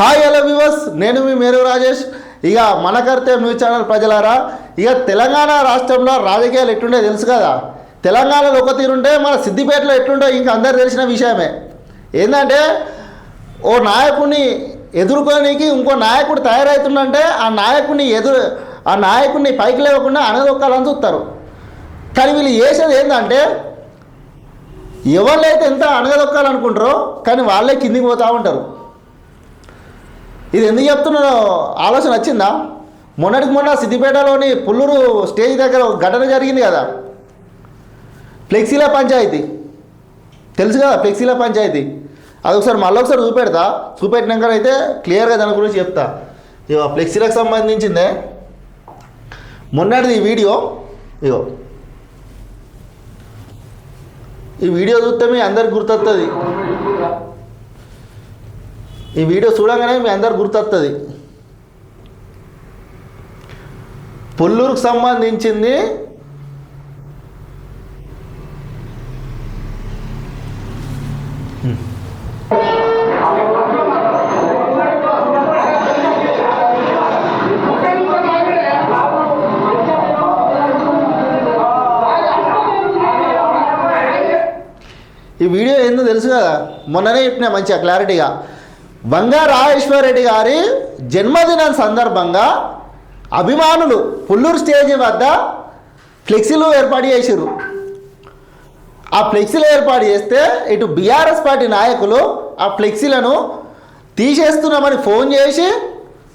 Hi hello viewers నేను మీ మేరు రాజేష్. ఇక మన న్యూస్ ఛానల్ ప్రజలారా ఇక తెలంగాణ రాష్ట్రంలో రాజకీయాలు ఎట్లుండే తెలుసు కదా? తెలంగాణలో ఒక తీరుంటే మన సిద్దిపేటలో ఎట్లుంటే ఇంకా అందరు తెలిసిన విషయమే. ఏంటంటే ఓ నాయకుడిని ఎదుర్కోనికి ఇంకో నాయకుడు తయారవుతుందంటే ఆ నాయకుడిని ఎదురు ఆ నాయకుడిని పైకి లేవకుండా అనదొక్కాలని చూస్తారు. కానీ వీళ్ళు చేసేది ఏంటంటే ఎవరినైతే ఎంత అనగదొక్కాలనుకుంటారో కానీ వాళ్ళే కిందికి పోతూ ఉంటారు. ఇది ఎందుకు చెప్తున్నారో ఆలోచన వచ్చిందా? మొన్నటికి మొన్న సిద్దిపేటలోని పుల్లూరు స్టేజ్ దగ్గర ఒక ఘటన జరిగింది కదా. ఫ్లెక్సీల పంచాయతీ. తెలుసు కదా ఫ్లెక్సీల పంచాయతీ. అది ఒకసారి మళ్ళీ ఒకసారి చూపెడతా. చూపెట్టినాక అయితే క్లియర్గా దాని గురించి చెప్తా. ఇగో ఫ్లెక్సీలకు సంబంధించిందే. మొన్నటిది ఈ వీడియో. ఇగో ఈ వీడియో చూస్తే మీ అందరికి గుర్తొస్తుంది ఈ వీడియో చూడగానే మీ అందరు గుర్తొస్తుంది పుల్లూరుకు సంబంధించింది ఈ వీడియో ఏందో తెలుసు కదా. మొన్ననే చెప్పినా మంచిగా క్లారిటీగా. వంగా రాజేశ్వరరెడ్డి గారి జన్మదినం సందర్భంగా అభిమానులు పుల్లూరు స్టేజ్ వద్ద ఫ్లెక్సీలు ఏర్పాటు చేసిర్రు. ఆ ఫ్లెక్సీలు ఏర్పాటు చేస్తే ఇటు బీఆర్ఎస్ పార్టీ నాయకులు ఆ ఫ్లెక్సీలను తీసేస్తున్నామని ఫోన్ చేసి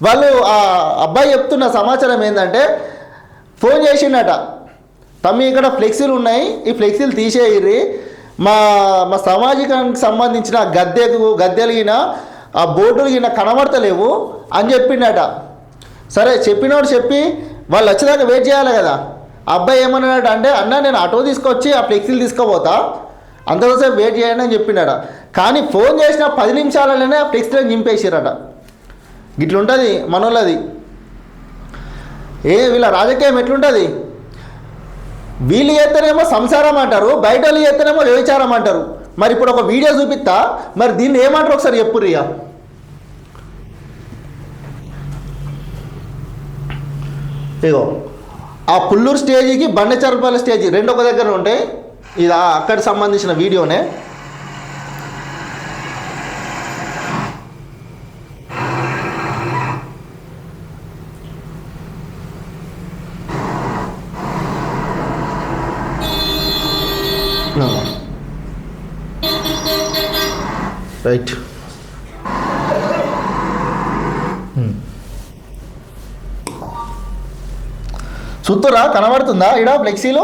వాళ్ళు ఆ అబ్బాయి చెప్తున్న సమాచారం ఏంటంటే ఫోన్ చేసిండట తమ్మి ఇక్కడ ఫ్లెక్సీలు ఉన్నాయి ఈ ఫ్లెక్సీలు తీసేయర్రి మా మా సమాజికానికి సంబంధించిన గద్దెకు గద్దెలిగిన ఆ బోర్డులు ఈయన కనబడతలేవు అని చెప్పిండట. సరే చెప్పినోడు చెప్పి వాళ్ళు వచ్చేదాకా వెయిట్ చేయాలి కదా. ఆ అబ్బాయి ఏమన్నాడు అంటే అన్న నేను ఆటో తీసుకొచ్చి ఆ ఫ్లెక్సీలు తీసుకుపోతా. అంతకోసేపు వెయిట్ చేయండి అని చెప్పిండట. కానీ ఫోన్ చేసిన పది నిమిషాలలోనే ఆ ఫ్లెక్సీలను చింపేసిరట ఇట్లుంటుంది మనోళ్ళది. ఏ వీళ్ళ రాజకీయం ఎట్లుంటుంది? వీళ్ళు చేస్తేనేమో సంసారం అంటారు బయట వాళ్ళు చేస్తేనేమో వ్యభిచారం అంటారు. మరి ఇప్పుడు ఒక వీడియో చూపిస్తా మరి దీన్ని ఏమంటారు ఒకసారి చెప్పు ఇగో ఆ పుల్లూరు స్టేజీకి బండచరపల్లి స్టేజీ రెండు ఒక దగ్గర ఉంటాయి ఇది అక్కడ సంబంధించిన వీడియోనే. రైట్. చూస్తురా కనబడుతుందా? ఇడ ఫ్లెక్సీలో?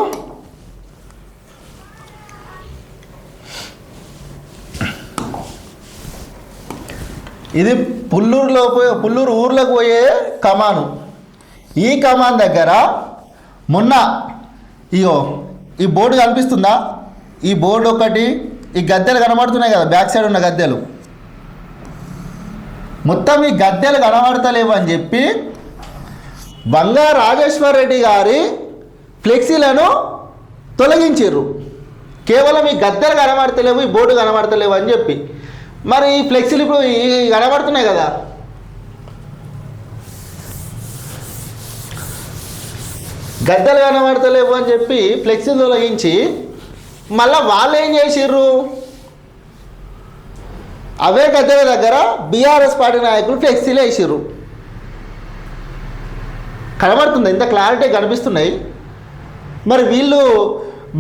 ఇది పుల్లూరులో పోయే పుల్లూరు ఊర్లోకి పోయే కమాను. ఈ కమాన్ దగ్గర మొన్న ఇగో ఈ బోర్డు కనిపిస్తుందా? ఈ బోర్డు ఒకటి ఈ గద్దెలు కనబడుతున్నాయి కదా బ్యాక్ సైడ్ ఉన్న గద్దెలు. మొత్తం ఈ గద్దెలు కనబడతలేవు అని చెప్పి బంగా రాజేశ్వర్ రెడ్డి గారి ఫ్లెక్సీలను తొలగించారు కేవలం ఈ గద్దెలు కనబడతలేవు ఈ బోర్డు కనబడతలేవు అని చెప్పి. మరి ఈ ఫ్లెక్సీలు ఇప్పుడు కనబడుతున్నాయి కదా. గద్దెలు కనబడతలేవు అని చెప్పి ఫ్లెక్సీలు తొలగించి మళ్ళీ వాళ్ళు ఏం చేసిర్రు? అవే గద్దెల దగ్గర బీఆర్ఎస్ పార్టీ నాయకులు ఫ్లెక్సీలు వేసిర్రు. కనబడుతుంది ఇంత క్లారిటీ కనిపిస్తున్నాయి. మరి వీళ్ళు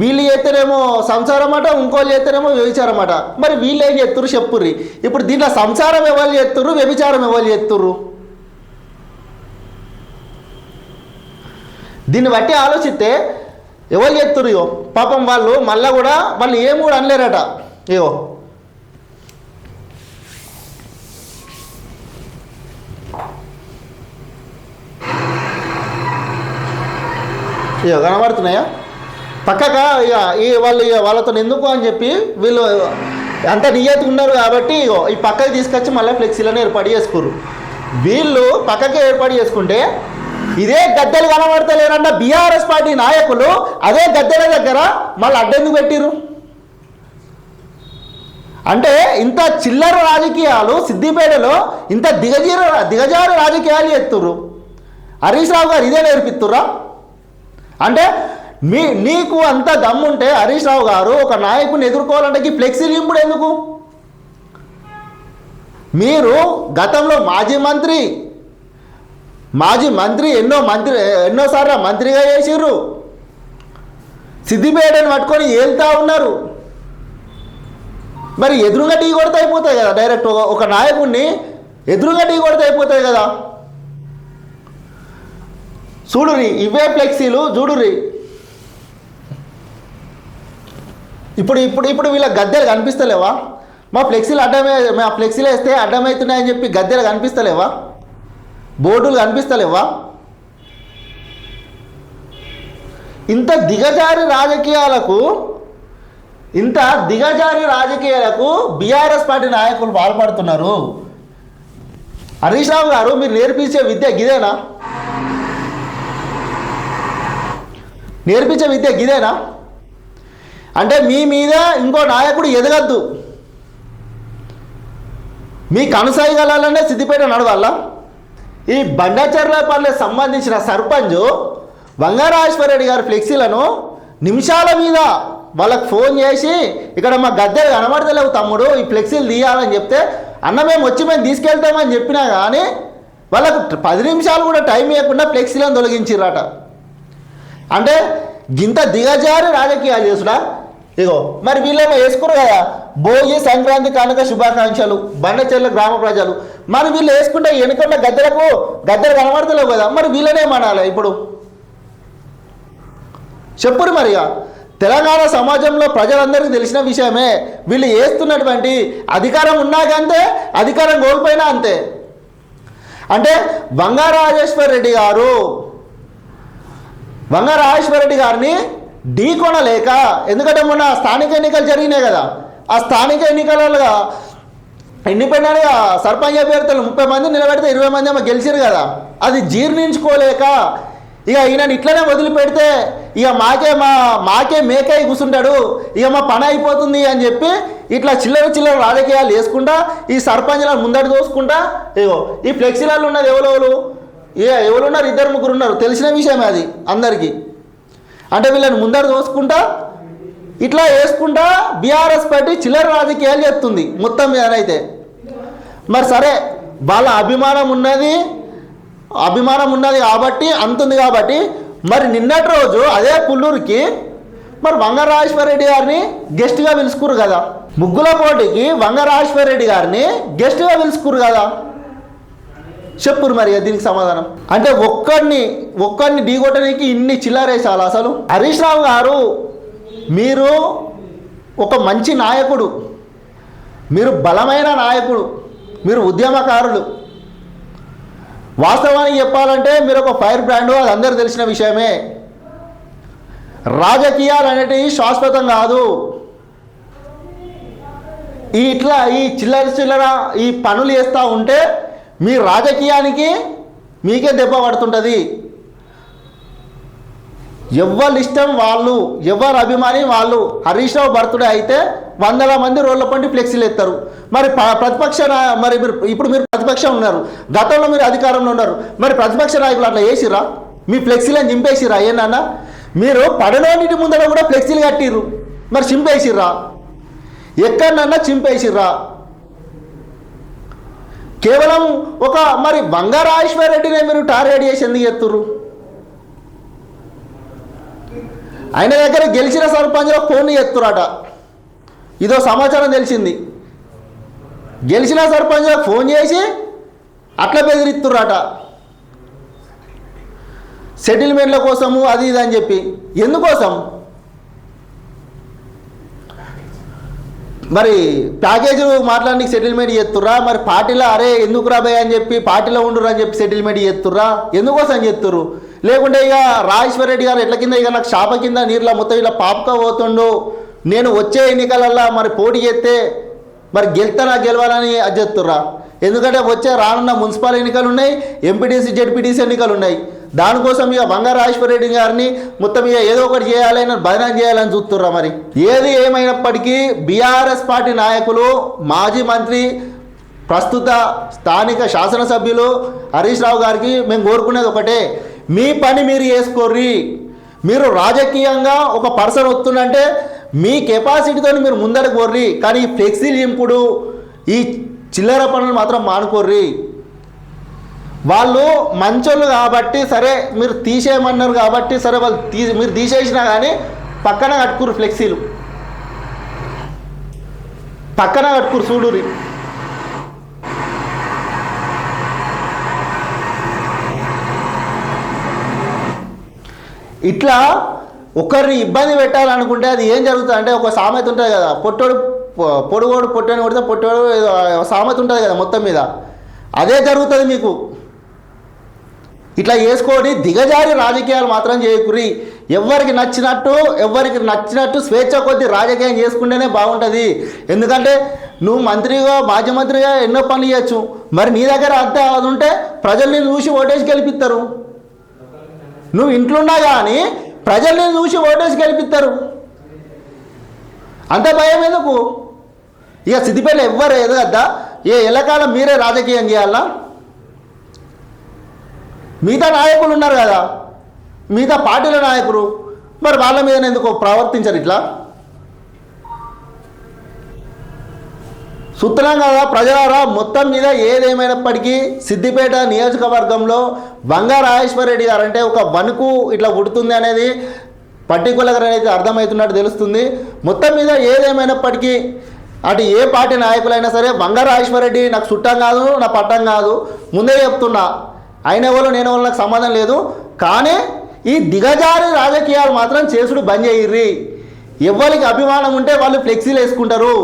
వీళ్ళు చేస్తేనేమో సంసారం అట ఇంకోళ్ళు చేస్తేనేమో వ్యభిచారం అట మరి వీళ్ళు ఏం చేస్తుర్రు చెప్పుర్రి? ఇప్పుడు దీంట్లో సంసారం ఎవరు చేస్తుర్రు వ్యభిచారం ఎవరు చేస్తుర్రు? దీన్ని బట్టి ఆలోచిస్తే ఎవరు చేస్తుర్రు పాపం వాళ్ళు మళ్ళీ కూడా వాళ్ళు ఏం కూడా అనలేరట. ఏవో ఇక కనబడుతున్నాయా? పక్కగా ఇక ఈ వాళ్ళు ఇక వాళ్ళతో ఎందుకు అని చెప్పి వీళ్ళు అంత నియతి ఉన్నారు కాబట్టి ఈ పక్కకి తీసుకొచ్చి మళ్ళీ ఫ్లెక్సీలను ఏర్పాటు చేసుకోరు వీళ్ళు పక్కకి ఏర్పాటు చేసుకుంటే ఇదే గద్దెలు కనబడతలేరన్న బీఆర్ఎస్ పార్టీ నాయకులు అదే గద్దెల దగ్గర మళ్ళీ అడ్డెందుకు పెట్టిరు అంటే ఇంత చిల్లర రాజకీయాలు సిద్దిపేటలో ఇంత దిగజీర దిగజారు రాజకీయాలు చేస్తుర్రు. హరీష్ రావు గారు ఇదే నేర్పిస్తురా అంటే మీ నీకు అంత దమ్ముంటే హరీష్ రావు గారు ఒక నాయకుని ఎదుర్కోవాలంటే ఈ ఫ్లెక్సీలు ఇప్పుడు ఎందుకు? మీరు గతంలో మాజీ మంత్రి మాజీ మంత్రి ఎన్నో మంత్రి ఎన్నోసార్లు మంత్రిగా చేసిర్రు. సిద్దిపేటని పట్టుకొని ఏళ్తా ఉన్నారు. మరి ఎదురుగా టీ కొడితే అయిపోతాయి కదా డైరెక్ట్ ఒక- నాయకుడిని ఎదురుగా టీ కొడితే అయిపోతాయి కదా. చూడురి ఇవే ఫ్లెక్సీలు చూడురి ఇప్పుడు ఇప్పుడు ఇప్పుడు వీళ్ళ గద్దెలు కనిపిస్తలేవా? మా ఫ్లెక్సీలు అడ్డమే మా ఫ్లెక్సీలు వేస్తే అడ్డమవుతున్నాయని చెప్పి గద్దెలు కనిపిస్తలేవా? బోర్డులు కనిపిస్తలేవా? ఇంత దిగజారి రాజకీయాలకు ఇంత దిగజారి రాజకీయాలకు బీఆర్ఎస్ పార్టీ నాయకులు పాల్పడుతున్నారు. హరీష్ రావు గారు మీరు నేర్పించే విద్య గిదేనా? నేర్పించే విద్య గిదేనా? అంటే మీ మీద ఇంకో నాయకుడు ఎదగద్దు. మీ కనసాగలాలనే సిద్దిపేట నడవాలా? ఈ బండాచర్లపల్లి సంబంధించిన సర్పంచ్ వంగారాజేశ్వరరెడ్డి గారి ఫ్లెక్సీలను నిమిషాల మీద వాళ్ళకి ఫోన్ చేసి ఇక్కడ మా గద్దెలు కనబడతలేవు తమ్ముడు ఈ ఫ్లెక్సీలు తీయాలని చెప్తే అన్న మేము వచ్చి మేము తీసుకెళ్తామని చెప్పినా కానీ వాళ్ళకు పది నిమిషాలు కూడా టైం ఇవ్వకుండా ఫ్లెక్సీలను తొలగించిర్రట. అంటే గింత దిగజారి రాజకీయాలు చేసుడా ఇగో మరి వీళ్ళేమో వేసుకురు కదా భోగి సంక్రాంతి కానుక శుభాకాంక్షలు బండచెర్ల గ్రామ ప్రజలు. మరి వీళ్ళు వేసుకుంటే వెనుకున్న గద్దెలకు గద్దెలు కనబడతలేవు కదా మరి వీళ్ళనే మనాలి ఇప్పుడు? చెప్పురు మరిగా తెలంగాణ సమాజంలో ప్రజలందరికీ తెలిసిన విషయమే వీళ్ళు వేస్తున్నటువంటి అధికారం ఉన్నాక అంతే అధికారం కోల్పోయినా అంతే. అంటే బంగారాజేశ్వర్ రెడ్డి గారు వంగ రెడ్డి గారిని ఢీకొనలేక ఎందుకంటే మొన్న స్థానిక ఎన్నికలు జరిగినాయి కదా ఆ స్థానిక ఎన్నికలలో ఇండిపెండెంట్గా సర్పంచ్ అభ్యర్థులు ముప్పై మంది నిలబెడితే ఇరవై మంది ఏమో గెలిచారు కదా అది జీర్ణించుకోలేక ఇక ఈయన ఇట్లనే వదిలిపెడితే ఇక మాకే మా మాకే మేకై కూర్చుంటాడు ఇక మా పని అయిపోతుంది అని చెప్పి ఇట్లా చిల్లర చిల్లర రాజకీయాలు వేసుకుంటా ఈ సర్పంచ్లను ముందట దోసుకుంటా ఇగో ఈ ఫ్లెక్సీలలో ఉన్నది ఎవరెవరు ఏ ఎవరు ఉన్నారు ఇద్దరు ముగ్గురు ఉన్నారు. తెలిసిన విషయమే అది అందరికీ. అంటే వీళ్ళని ముందర దోసుకుంటా ఇట్లా వేసుకుంటా బీఆర్ఎస్ పార్టీ చిల్లర రాజకీయాలు చెప్తుంది మొత్తం మీదనైతే. మరి సరే వాళ్ళ అభిమానం ఉన్నది అభిమానం ఉన్నది కాబట్టి అంతుంది కాబట్టి మరి నిన్నటి రోజు అదే పుల్లూరుకి మరి వంగరాజేశ్వర రెడ్డి గారిని గెస్ట్గా పిలుచుకురు కదా. ముగ్గుల పోటీకి వంగరాజేశ్వర రెడ్డి గారిని గెస్ట్గా పిలుచుకురు కదా. చెప్పురు మరి దీనికి సమాధానం. అంటే ఒక్కడిని ఒక్కడిని ఢీగొట్టడానికి ఇన్ని చిల్లరేసాలు అసలు? హరీష్ రావు గారు మీరు ఒక మంచి నాయకుడు. మీరు బలమైన నాయకుడు. మీరు ఉద్యమకారులు. వాస్తవానికి చెప్పాలంటే మీరు ఒక ఫైర్ బ్రాండ్ అది అందరూ తెలిసిన విషయమే. రాజకీయాలు అనేటివి శాశ్వతం కాదు. ఈ ఇట్లా ఈ చిల్లర చిల్లర ఈ పనులు చేస్తూ ఉంటే మీ రాజకీయానికి మీకే దెబ్బ పడుతుంటుంది. ఎవరి ఇష్టం వాళ్ళు ఎవరు అభిమాని వాళ్ళు హరీష్ రావు బర్త్డే అయితే వందల మంది రోడ్ల పండి ఫ్లెక్సీలు ఎత్తారు. మరి ప- ప్రతిపక్ష మరి మీరు ఇప్పుడు మీరు ప్రతిపక్షం ఉన్నారు. గతంలో మీరు అధికారంలో ఉన్నారు. మరి ప్రతిపక్ష నాయకులు అట్లా వేసిరా మీ ఫ్లెక్సీలను చింపేసిరా ఏనన్నా మీరు పడలోనిటి ముందర కూడా ఫ్లెక్సీలు కట్టిర్రు. మరి చింపేసిర్రా? ఎక్కడన్నా చింపేసిర్రా? కేవలం ఒక మరి బంగారాజేశ్వర రెడ్డినే మీరు టార్గెట్ చేసి ఎందుకు ఎత్తుర్రు ఆయన దగ్గర గెలిచిన సర్పంచ్లో ఫోన్ ఎత్తురట ఇదో సమాచారం తెలిసింది. గెలిచిన సర్పంచ్ ఫోన్ చేసి అట్లా బెదిరిస్తుర్రట. సెటిల్మెంట్ల కోసము అది ఇది అని చెప్పి. ఎందుకోసం? మరి ప్యాకేజ్ మాట్లాడానికి సెటిల్మెంట్ చేస్తుర్రా మరి పార్టీలో అరే ఎందుకు రాబాయ్ అని చెప్పి పార్టీలో ఉండురు అని చెప్పి సెటిల్మెంట్ చేస్తుర్రా ఎందుకోసం చేస్తుర్రు లేకుంటే ఇక రాజేశ్వర రెడ్డి గారు ఎట్ల కింద ఇక నాకు షాప కింద నీళ్ళ మొత్తం ఇలా పాపక పోతుండు. నేను వచ్చే ఎన్నికలల్లో మరి పోటీ చేస్తే మరి గెలుతానా గెలవాలని అది చెప్తుర్రా? ఎందుకంటే వచ్చే రానున్న మున్సిపల్ ఎన్నికలు ఉన్నాయి ఎంపీటీసీ జెడ్పీటీసీ ఎన్నికలు ఉన్నాయి. దానికోసం ఇక బంగారు రెడ్డి గారిని మొత్తం ఇక ఏదో ఒకటి చేయాలని బదనాం చేయాలని చూస్తుర్రా మరి. ఏది ఏమైనప్పటికీ బీఆర్ఎస్ పార్టీ నాయకులు మాజీ మంత్రి ప్రస్తుత స్థానిక శాసనసభ్యులు హరీష్ రావు గారికి మేము కోరుకునేది ఒకటే మీ పని మీరు చేసుకోర్రి. మీరు రాజకీయంగా ఒక పర్సన్ వస్తుందంటే మీ కెపాసిటీతో మీరు ముందరకు కోర్రి కానీ ఈ లింపుడు ఈ చిల్లర పనులు మాత్రం మానుకోర్రి. వాళ్ళు మంచోళ్ళు కాబట్టి సరే మీరు తీసేయమన్నారు కాబట్టి సరే వాళ్ళు తీ మీరు తీసేసినా కానీ పక్కన కట్టుకురు ఫ్లెక్సీలు. పక్కన కట్టుకురు చూడురి ఇట్లా ఒకరిని ఇబ్బంది పెట్టాలనుకుంటే అది ఏం జరుగుతుంది అంటే ఒక సామెత ఉంటుంది కదా పొట్టోడు పొ- పొడుగోడు పొట్టని కొడితే పొట్టోడు సామెత ఉంటుంది కదా మొత్తం మీద. అదే జరుగుతుంది మీకు. ఇట్లా చేసుకొని దిగజారి రాజకీయాలు మాత్రం చేయకురి ఎవరికి నచ్చినట్టు ఎవరికి నచ్చినట్టు స్వేచ్ఛ కొద్ది రాజకీయం చేసుకుంటేనే బాగుంటుంది. ఎందుకంటే నువ్వు మంత్రిగా మాజీ మంత్రిగా ఎన్నో పనులు చేయొచ్చు. మరి నీ దగ్గర అంత అది ఉంటే ప్రజల్ని చూసి ఓటేసి గెలిపిస్తారు నువ్వు ఇంట్లో కానీ ప్రజల్ని చూసి ఓటేసి గెలిపిస్తారు అంత భయం ఎందుకు? ఇక సిద్దిపేట ఎవ్వరు ఎదగద్దా? ఏ ఎల్లకాలం మీరే రాజకీయం చేయాలా? మిగతా నాయకులు ఉన్నారు కదా. మిగతా పార్టీల నాయకులు. మరి వాళ్ళ మీద ఎందుకు ప్రవర్తించరు ఇట్లా? సుత్తనం కదా ప్రజలారా మొత్తం మీద ఏదేమైనప్పటికీ సిద్దిపేట నియోజకవర్గంలో బంగారు రెడ్డి గారు అంటే ఒక వణుకు ఇట్లా ఉడుతుంది అనేది పర్టికులర్గా అయితే అర్థమవుతున్నట్టు తెలుస్తుంది. మొత్తం మీద ఏదేమైనప్పటికీ అటు ఏ పార్టీ నాయకులైనా సరే బంగారు రెడ్డి నాకు చుట్టం కాదు నా పట్టం కాదు. ముందే చెప్తున్నా ఆయన ఎవరు నేను ఎవరు నాకు సంబంధం లేదు. కానీ ఈ దిగజారి రాజకీయాలు మాత్రం చేసుడు బంద్ చేయర్రి. ఎవరికి అభిమానం ఉంటే వాళ్ళు ఫ్లెక్సీలు వేసుకుంటారు.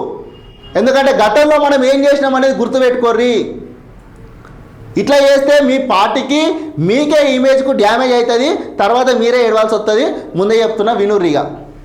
ఎందుకంటే గతంలో మనం ఏం చేసినాం అనేది గుర్తుపెట్టుకోర్రి. ఇట్లా చేస్తే మీ పార్టీకి మీకే ఇమేజ్కు డ్యామేజ్ అవుతుంది తర్వాత మీరే ఏడవాల్సి వస్తుంది. ముందే చెప్తున్నా వినుర్రిగా